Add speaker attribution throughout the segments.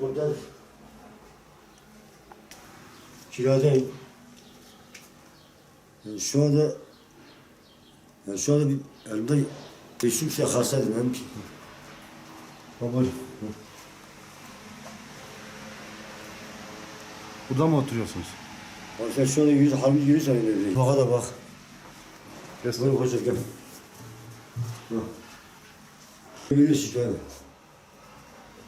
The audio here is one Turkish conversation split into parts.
Speaker 1: burada kiradayım. Yani şu anda yani şu anda bir, elimde bir sürü şey hastaydım. Hem Baba,
Speaker 2: Burada mı oturuyorsunuz?
Speaker 1: bak sen şu anda yüz, harbi yüz tane evdeyim. Baka da bak.
Speaker 2: Göster.
Speaker 1: Buyur hoca gel. Yürüyüş gel.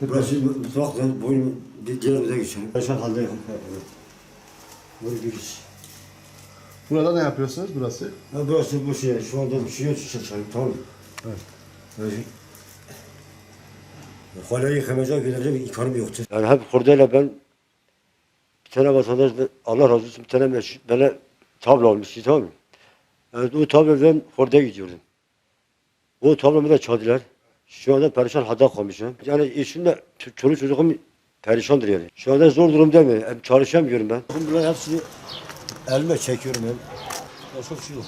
Speaker 1: Burası mutfak ben boynu bir diğer odaya geçelim. Ben şu an haldeyim. Evet. Böyle giriş.
Speaker 2: Burada ne yapıyorsunuz burası?
Speaker 1: Ha burası bu şey. Şu anda bir şey yok çalışıyorum tamam mı?
Speaker 2: Evet.
Speaker 1: Böyle. Hala yıkamayacak gidecek bir imkanım yoktu. Yani hep kurdayla ben bir tane vatandaş Allah razı olsun bir tane meş- bana tablo almıştı tamam mı? Yani o tablodan kurdaya gidiyordum. O tablomu da çaldılar. Şu anda perişan halde kalmışım. Yani işimde çoluk çocuğum perişandır yani. Şu anda zor durum değil mi? Hem çalışamıyorum ben. Bunların hepsini elime çekiyorum hem. Başka bir şey yok.